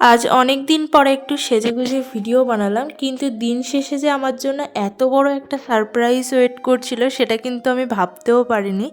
আজ অনেক দিন পরে একটু সেজেগুজে ভিডিও বানালাম, কিন্তু দিন শেষে যে আমার জন্য এত বড় একটা সারপ্রাইজ ওয়েট করছিল, সেটা কিন্তু আমি ভাবতেও পারিনি।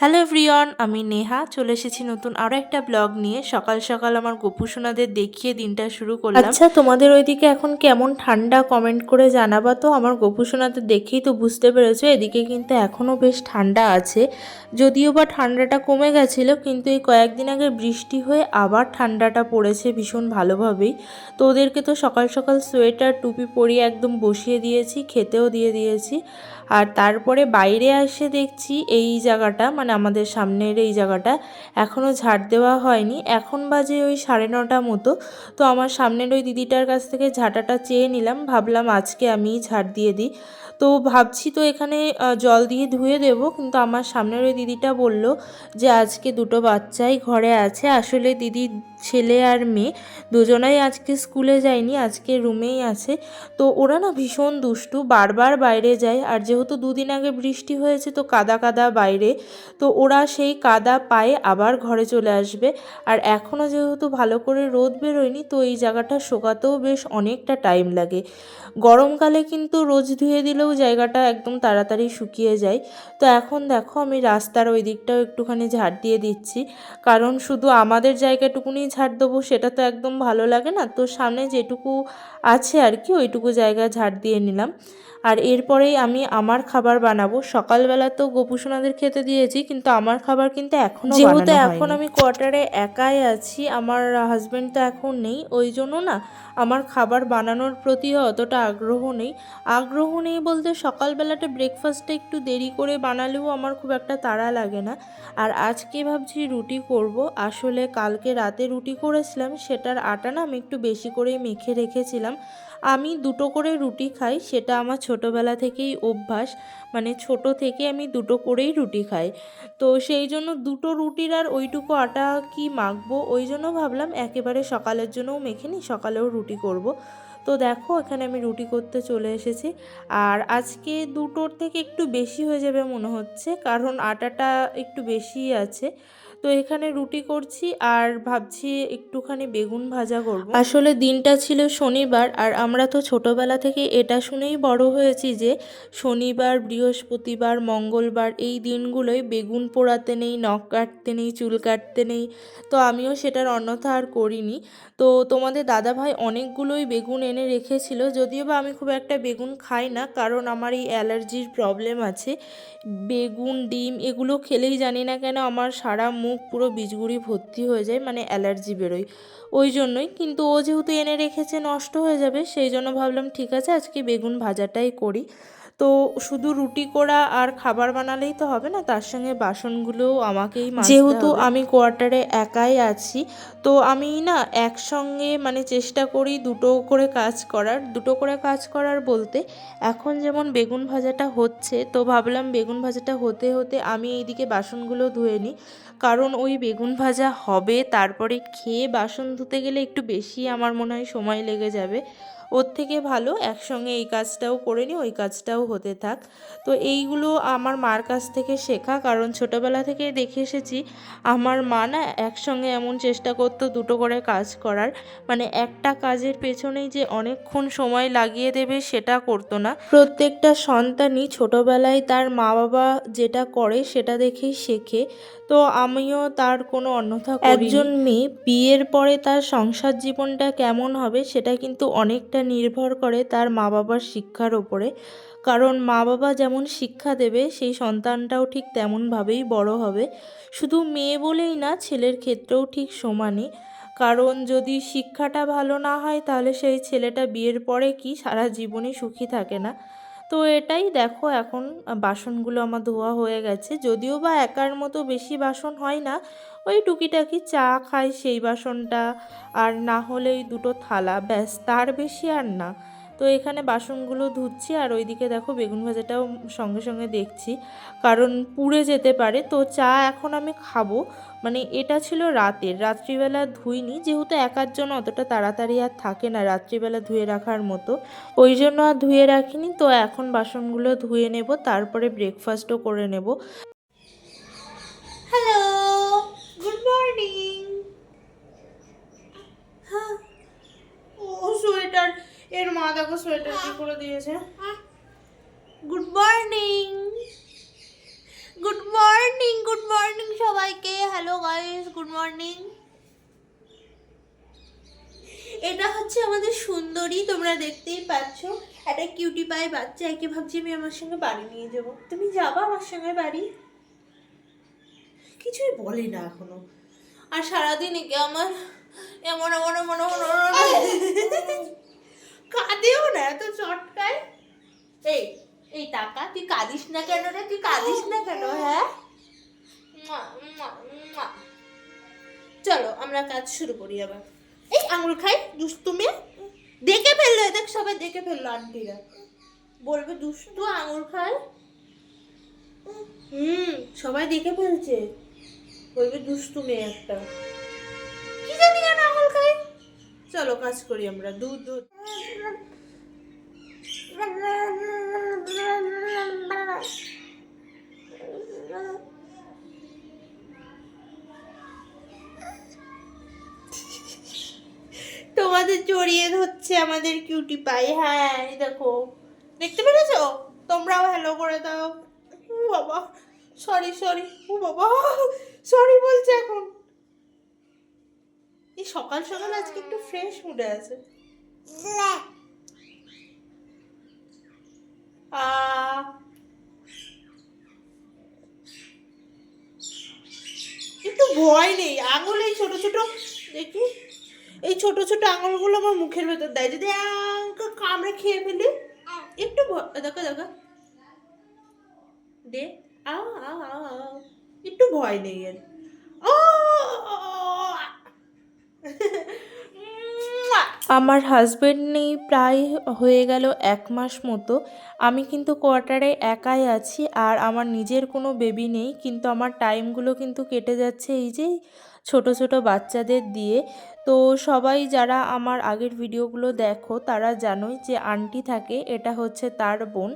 হ্যালো এভরিওয়ান আমি নেহা, চলে এসেছি নতুন আরও একটা ব্লগ নিয়ে। সকাল সকাল আমার গোপুসোনাদের দেখিয়ে দিনটা শুরু করলাম। আচ্ছা তোমাদের ওইদিকে এখন কেমন ঠান্ডা কমেন্ট করে জানাবা তো? আমার গোপুসোনাদের দেখেই তো বুঝতে পেরেছ, এদিকে কিন্তু এখনও বেশ ঠান্ডা আছে। যদিও বা ঠান্ডাটা কমে গেছিল, কিন্তু এই কয়েকদিন আগে বৃষ্টি হয়ে আবার ঠান্ডাটা পড়েছে, ভীষণ ভালোভাবেই। তো ওদেরকে তো সকাল সকাল সোয়েটার, টুপি পরিয়ে একদম বসিয়ে দিয়েছি, খেতেও দিয়ে দিয়েছি। আর তারপরে বাইরে এসে দেখছি এই জায়গাটা মানে আমাদের সামনের এই জায়গাটা এখনও ঝাড় দেওয়া হয়নি। এখন বাজে ওই সাড়ে নটা মতো। তো আমার সামনের ওই দিদিটার কাছ থেকে ঝাঁটাটা চেয়ে নিলাম, ভাবলাম আজকে আমিই ঝাড় দিয়ে দিই। তো ভাবছি তো এখানে জল দিয়ে ধুয়ে দেবো, কিন্তু আমার সামনের ওই দিদিটা বলল যে, আজকে দুটো বাচ্চাই ঘরে আছে। আসলে দিদি ছেলে আর মেয়ে, দুজনাই আজকে স্কুলে যায়নি, আজকে রুমেই আছে। তো ওরা না ভীষণ দুষ্টু, বারবার বাইরে যায়। আর যেহেতু দুদিন আগে বৃষ্টি হয়েছে, তো কাদা কাদা বাইরে। তো ওরা সেই কাদা পায়ে আবার ঘরে চলে আসবে। আর এখনও যেহেতু ভালো করে রোদ বেরোয়নি, তো এই জায়গাটা শোকাতেও বেশ অনেকটা টাইম লাগে। গরমকালে কিন্তু রোজ ধুয়ে দিলেও জায়গাটা একদম তাড়াতাড়ি শুকিয়ে যায়। তো এখন দেখো, আমি রাস্তার ওই দিকটাও একটুখানি ঝাড় দিয়ে দিচ্ছি। কারণ শুধু আমাদের জায়গাটুকুনি ঝাড় দেবো সেটা তো একদম ভালো লাগে না। তো সামনে যেটুকু আছে আর কি, ওইটুকু জায়গা ঝাড় দিয়ে নিলাম। আর এরপরেই আমি আমার খাবার বানাবো। সকালবেলা তো গোপুসোনাদের খেতে দিয়েছি কিন্তু আমার খাবার কিন্তু এখনও যেহেতু এখন আমি কোয়ার্টারে একাই আছি আমার হাজব্যান্ড তো এখন নেই ওই জন্য না আমার খাবার বানানোর প্রতি অতটা আগ্রহ নেই। আগ্রহ নেই বলতে সকালবেলাটা ব্রেকফাস্টটা একটু দেরি করে বানালেও আমার খুব একটা তাড়া লাগে না। আর আজকে ভাবছি রুটি করব। আসলে কালকে রাতে রুটি করেছিলাম সেটার আটা না আমি একটু বেশি করেই মেখে রেখেছিলাম। আমি দুটো করে রুটি খাই, সেটা আমার ছোটোবেলা থেকেই অভ্যাস। মানে ছোট থেকে আমি দুটো করেই রুটি খাই। তো সেই জন্য দুটো রুটির আর ওইটুকু আটা কি মাখবো, ওই জন্য ভাবলাম একেবারে সকালের জন্যও মেখে নিই, সকালেও রুটি করব। তো দেখো, এখানে আমি রুটি করতে চলে এসেছি। আর আজকে দুটোর থেকে একটু বেশি হয়ে যাবে মনে হচ্ছে, কারণ আটাটা একটু বেশিই আছে। তো এখানে রুটি করছি আর ভাবছি একটুখানি বেগুন ভাজা করব। আসলে দিনটা ছিল শনিবার আর আমরা তো ছোটবেলা থেকে এটা শুনেই বড় হয়েছি যে শনিবার, বৃহস্পতিবার, মঙ্গলবার এই দিনগুলোই বেগুন পোড়াতে নেই, নখ কাটতে নেই, চুল কাটতে নেই। তো আমিও সেটার অন্যথা আর করিনি। তো তোমাদের দাদাভাই অনেকগুলোই বেগুন এনে রেখেছিল, যদিও বা আমি খুব একটা বেগুন খাই না, কারণ আমার এই অ্যালার্জির প্রবলেম আছে। বেগুন, ডিম এগুলো খেলেই জানি না কেন আমার সারা মুখ পুরো বীজগুড়ি ভর্তি হয়ে যায় মানে অ্যালার্জি বেরোয়। ওই জন্যই, কিন্তু ও যেহেতু এনে রেখেছে নষ্ট হয়ে যাবে, সেই জন্য ভাবলাম, ঠিক আছে, আজকে বেগুন ভাজাটাই করি। তো শুধু রুটি করা আর খাবার বানালেই তো হবে না তার সঙ্গে বাসনগুলোও আমাকেই যেহেতু আমি কোয়ার্টারে একাই আছি তো আমি না একসঙ্গে মানে চেষ্টা করি দুটো করে কাজ করার। দুটো করে কাজ করার বলতে এখন যেমন বেগুন ভাজাটা হচ্ছে তো ভাবলাম বেগুন ভাজাটা হতে হতে আমি এইদিকে বাসনগুলো ধুয়ে নিই। কারণ ওই বেগুন ভাজা হবে তারপরে খেয়ে বাসন ধুতে গেলে একটু বেশি আমার মনে হয় সময় লেগে যাবে। ওর থেকে ভালো, একসঙ্গে এই কাজটাও করে নিই ওই কাজটাও হতে থাক। তো এইগুলো আমার মার কাছ থেকে শেখা, কারণ ছোটোবেলা থেকে দেখে এসেছি, আমার মা না একসঙ্গে এমন চেষ্টা করতো দুটো করে কাজ করার। মানে একটা কাজের পেছনেই যে অনেকক্ষণ সময় লাগিয়ে দেবে সেটা করতো না। প্রত্যেকটা সন্তানই ছোটোবেলায় তার মা বাবা যেটা করে সেটা দেখেই শেখে। তো আমিও তার কোনো অন্যথা একজন মেয়ে, বিয়ের পরে তার সংসার জীবনটা কেমন হবে সেটা কিন্তু অনেকটা নির্ভর করে তার মা বাবার শিক্ষার ওপরে কারণ মা বাবা যেমন শিক্ষা দেবে, সেই সন্তানটাও ঠিক তেমনভাবেই বড় হবে। শুধু মেয়ে বলেই না, ছেলের ক্ষেত্রেও ঠিক সমানই। কারণ যদি শিক্ষাটা ভালো না হয়, তাহলে সেই ছেলেটা বিয়ের পরে কি সারা জীবনে সুখী থাকে না? তো এটাই দেখো এখন বাসনগুলো আমার ধোয়া হয়ে গেছে। যদিও বা একার মতো বেশি বাসন হয় না, ওই টুকিটাকি চা খাই সেই বাসনটা। আর না হলে দুটো থালা, ব্যাস, তার বেশি আর না। তো এখানে বাসনগুলো ধুচ্ছি আর ওইদিকে দেখো বেগুন ভাজাটাও সঙ্গে সঙ্গে দেখছি। কারণ পুড়ে যেতে পারে, তো চা এখন আমি খাব। মানে এটা ছিল রাতের, রাত্রিবেলা ধুইনি। যেহেতু একার জন্য অতটা তাড়াতাড়ি আর থাকে না রাত্রিবেলা ধুয়ে রাখার মতো। ওই জন্য আর ধুয়ে রাখিনি, তো এখন বাসনগুলো ধুয়ে নেব, তারপরে ব্রেকফাস্টও করে নেব। হ্যালো গুড মর্নিং এর মা দেখো সোয়েটার কি করে দিয়েছে good morning good morning good morning সবাইকে হ্যালো গাইস গুড মর্নিং এটা হচ্ছে আমাদের সুন্দরী তোমরা দেখতেই পাচ্ছ একটা কিউটি পাই বাচ্চা একে ভাবছি আমি আমার সঙ্গে বাড়ি নিয়ে যাব তুমি যাবা আমার সঙ্গে বাড়ি কিছুই বলে না এখনও আর সারাদিন একে আমার এমন এমন এমন এমন এমন কাঁদেও না এত চটকায় এই এই টাকা তুই কাঁদিস না কেন রে? তুই কাঁদিস না কেন? হ্যাঁ? মুয়া, মুয়া, মুয়া। চলো আমরা কাজ শুরু করি আবার। এই আঙুল খাই দুষ্টুমি দেখে ফেলল দেখ সবাই দেখে ফেলল আন্টিরা। বলবে দুষ্টু আঙুল খায়। হুম সবাই দেখে ফেলছে। বলবে দুষ্টু মেয়ে একটা। কি জানি কেন আঙুল খায়। চলো কাজ করি আমরা। দুধ দুধ। তোমাদের জড়িয়ে ধরছে আমাদের কিউটি পাই হ্যাঁ দেখো। দেখতে পেরেছ? তোমরাও হ্যালো করে দাও। বাবা সরি সরি ও বাবা সরি বলছে এখন। এই সকাল সকাল আজকে একটু ফ্রেশ মুডে আছে। আ একটু ভয় নেই। আঙুল এই ছোট ছোট, দেখি। এই ছোট ছোট আঙুলগুলো আমার মুখের ভেতর দেয়। যদি কামড়ে খেয়ে ফেলি, একটু দেখো দেখো। দে আও আও আও আও একটু ভয় নেই এর। ও! আমার হাজব্যান্ড নেই, প্রায় হয়ে গেল এক মাস মতো। আমি কিন্তু কোয়ার্টারে একাই আছি আর আমার নিজের কোনো বেবি নেই, কিন্তু আমার টাইমগুলো কিন্তু কেটে যাচ্ছে এই যে ছোট ছোট বাচ্চাদের দিয়ে। তো সবাই যারা আমার আগের ভিডিওগুলো দেখো তারা জানোই যে আন্টি থাকে এটা হচ্ছে তার বোন।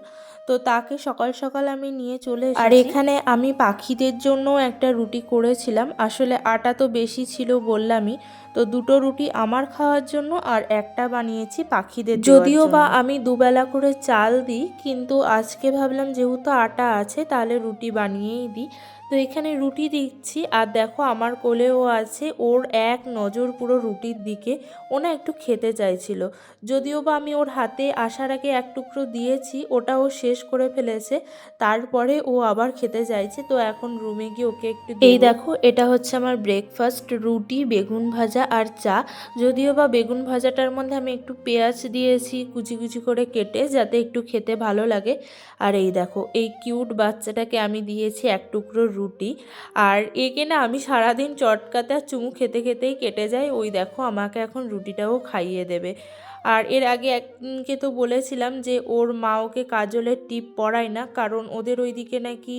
তো তাকে সকাল সকাল আমি নিয়ে চলে আর এখানে আমি পাখিদের জন্য একটা রুটি করেছিলাম। আসলে আটা তো বেশি ছিল বললামই। তো দুটো রুটি আমার খাওয়ার জন্য আর একটা বানিয়েছি পাখিদের যদিও বা আমি দুবেলা করে চাল দিই কিন্তু আজকে ভাবলাম যেহেতু আটা আছে তাহলে রুটি বানিয়েই দিই। তো এখানে রুটি দিচ্ছি, আর দেখো আমার কোলেও আছে। ওর এক নজর পুরো রুটির দিকে। ও না একটু খেতে চাইছিল। যদিও বা আমি ওর হাতে আসার আগে এক টুকরো দিয়েছি ওটা ও শেষ করে ফেলেছে তারপরে ও আবার খেতে চাইছে তো এখন রুমে গিয়ে ওকে একটু এই দেখো এটা হচ্ছে আমার ব্রেকফাস্ট রুটি বেগুন ভাজা আর চা। যদিও বা বেগুন ভাজাটার মধ্যে আমি একটু পেঁয়াজ দিয়েছি কুচি কুচি করে কেটে যাতে একটু খেতে ভালো লাগে। আর এই দেখো এই কিউট বাচ্চাটাকে আমি দিয়েছি এক টুকরো রুটি। আর একে না আমি সারাদিন চটকাতে আর চুমু খেতে খেতেই কেটে যাই ওই দেখো আমাকে এখন রুটিটাও খাইয়ে দেবে। আর এর আগে একদিনকে তো বলেছিলাম যে ওর মা ওকে কাজলের টিপ পরায় না, কারণ ওদের ওইদিকে নাকি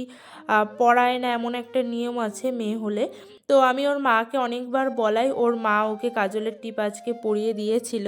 পরায় না এমন একটা নিয়ম আছে মেয়ে হলে। তো আমি ওর মাকে অনেকবার বলাই, ওর মা ওকে কাজলের টিপ আজকে পরিয়ে দিয়েছিল।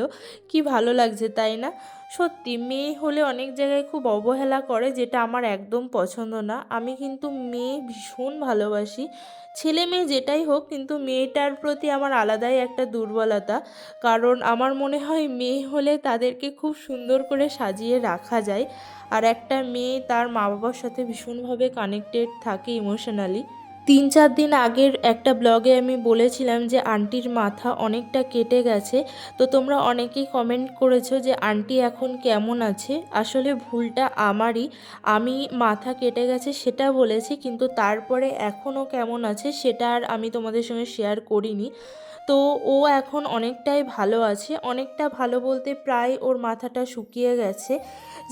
কি ভালো লাগছে, তাই না? সত্যি, মেয়ে হলে অনেক জায়গায় খুব অবহেলা করে, যেটা আমার একদম পছন্দ না। আমি কিন্তু মেয়ে ভীষণ ভালোবাসি। ছেলে মেয়ে যেটাই হোক, কিন্তু মেয়েটার প্রতি আমার আলাদাই একটা দুর্বলতা। কারণ আমার মনে হয় মেয়ে হলে তাদেরকে খুব সুন্দর করে সাজিয়ে রাখা যায়। আর একটা মেয়ে তার মা বাবার সাথে ভীষণভাবে কানেক্টেড থাকে ইমোশনালি তিন চার দিন আগের একটা ব্লগে আমি বলেছিলাম যে, আন্টির মাথা অনেকটা কেটে গেছে। তো তোমরা অনেকেই কমেন্ট করেছ যে, আন্টি এখন কেমন আছে? আসলে ভুলটা আমারই। আমি মাথা কেটে গেছে সেটা বলেছি, কিন্তু তারপরে এখনও কেমন আছে সেটা আর আমি তোমাদের সঙ্গে শেয়ার করিনি। তো ও এখন অনেকটাই ভালো আছে অনেকটা ভালো বলতে প্রায় ওর মাথাটা শুকিয়ে গেছে।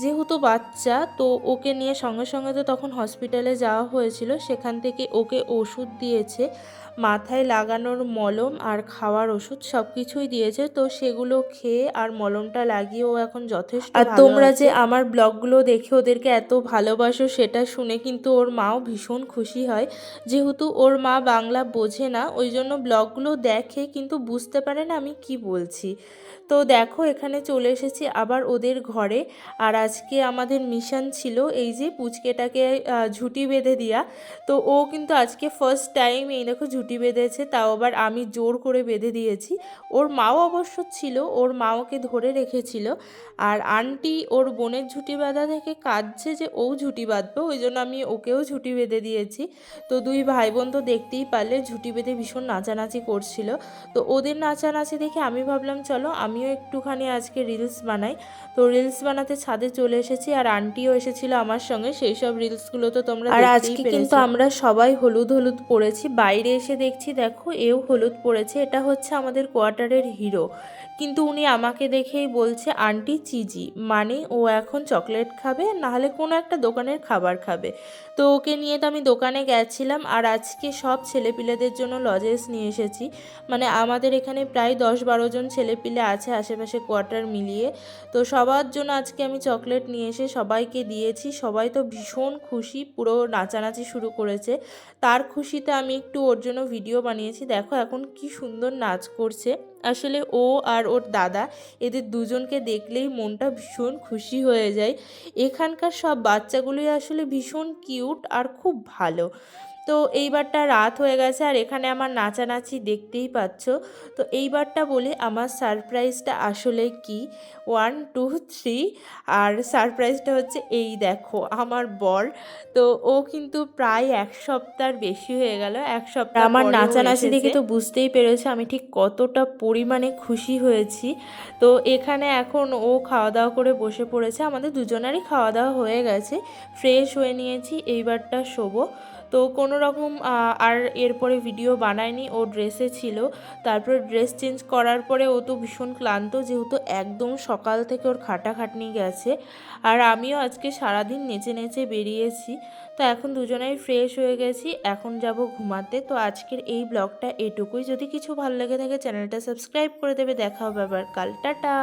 যেহেতু বাচ্চা তো ওকে নিয়ে সঙ্গে সঙ্গে তো তখন হসপিটালে যাওয়া হয়েছিল সেখান থেকে ওকে ওষুধ দিয়েছে। মাথায় লাগানোর মলম আর খাওয়ার ওষুধ সব কিছুই দিয়েছে তো সেগুলো খেয়ে আর মলমটা লাগিয়ে ও এখন যথেষ্ট আর তোমরা যে আমার ব্লগগুলো দেখে ওদেরকে এত ভালোবাসো সেটা শুনে কিন্তু ওর মাও ভীষণ খুশি হয়। যেহেতু ওর মা বাংলা বোঝে না ওই জন্য ব্লগগুলো দেখে কিন্তু বুঝতে পারে না আমি কি বলছি। তো দেখো, এখানে চলে এসেছি আবার ওদের ঘরে। আর আজকে আমাদের মিশন ছিল এই যে পুচকেটাকে ঝুঁটি বেঁধে দেওয়া তো ও কিন্তু আজকে ফার্স্ট টাইম এই দেখো ঝুঁটি বেঁধেছে, তাও আবার আমি জোর করে বেঁধে দিয়েছি। ওর মাও অবশ্য ছিল, ওর মা ওকে ধরে রেখেছিল। আর আন্টি ওর বোনের ঝুঁটি বাঁধা থেকে কাঁদছে যে ও ঝুঁটি বাঁধবে, ওই জন্য আমি ওকেও ঝুঁটি বেঁধে দিয়েছি। তো দুই ভাই বোন তো দেখতেই পারলে, ঝুঁটি বেঁধে ভীষণ নাচানাচি করছিল। তো ওদের নাচানাচি দেখে আমি ভাবলাম চলো আমিও একটুখানি আজকে রিলস বানাই। তো রিলস বানাতে ছাদে চলে এসেছি আর আন্টিও এসেছিল আমার সঙ্গে। সেই সব রিলসগুলো তো তোমরা আর আজকে কিন্তু আমরা সবাই হলুদ হলুদ পরেছি। বাইরে এসে দেখছি দেখো এও হলুদ পরেছে। এটা হচ্ছে আমাদের কোয়ার্টারের হিরো কিন্তু উনি আমাকে দেখেই বলছে, আন্টি, চিজি। মানে ও এখন চকলেট খাবে, নাহলে কোনো একটা দোকানের খাবার খাবে। তো ওকে নিয়ে তো আমি দোকানে গেছিলাম, আর আজকে সব ছেলেপিলেদের জন্য লজেস নিয়ে এসেছি। মানে আমাদের এখানে প্রায় দশ বারো জন ছেলেপিলে আছে আশেপাশে কোয়ার্টার মিলিয়ে। তো সবার জন্য আজকে আমি চকলেট নিয়ে এসে সবাইকে দিয়েছি। সবাই তো ভীষণ খুশি, পুরো নাচানাচি শুরু করেছে। তার খুশিতে আমি একটু ওর জন্য ভিডিও বানিয়েছি। দেখো এখন কি সুন্দর নাচ করছে। আসলে ও আর ওর দাদা এদের দুজনকে দেখলেই মনটা ভীষণ খুশি হয়ে যায়। এখানকার সব বাচ্চাগুলোই আসলে ভীষণ কিউট আর খুব ভালো। তো এইবারটা রাত হয়ে গেছে আর এখানে আমার নাচানাচি দেখতেই পাচ্ছ। তো এইবারটা বলি আমার সারপ্রাইজটা আসলে কি? ওয়ান টু থ্রি আর সারপ্রাইজটা হচ্ছে এই দেখো আমার বর। তো ও কিন্তু প্রায় এক সপ্তাহ বেশি হয়ে গেল এক সপ্তাহ আমার নাচানাচি দেখে তো বুঝতেই পেরেছে আমি ঠিক কতটা পরিমাণে খুশি হয়েছি। তো এখানে এখন ও খাওয়া দাওয়া করে বসে পড়েছে আমাদের দুজনেরই খাওয়া দাওয়া হয়ে গেছে। ফ্রেশ হয়ে নিয়েছি এইবারটা শোবো। তো কোনো রকম আর এরপরে ভিডিও বানায়নি, ও ড্রেসে ছিল। তারপর ড্রেস চেঞ্জ করার পরে ও তো ভীষণ ক্লান্ত, যেহেতু একদম সকাল থেকে ওর খাটাখাটনি গেছে। আর আমিও আজকে সারাদিন নেচে নেচে বেরিয়েছি। তো এখন দুজনেই ফ্রেশ হয়ে গেছি, এখন যাব ঘুমাতে। তো আজকের এই ব্লগটা এটুকুই। যদি কিছু ভালো লেগে থাকে চ্যানেলটা সাবস্ক্রাইব করে দেবে। দেখা হবে আবার কাল। টাটা!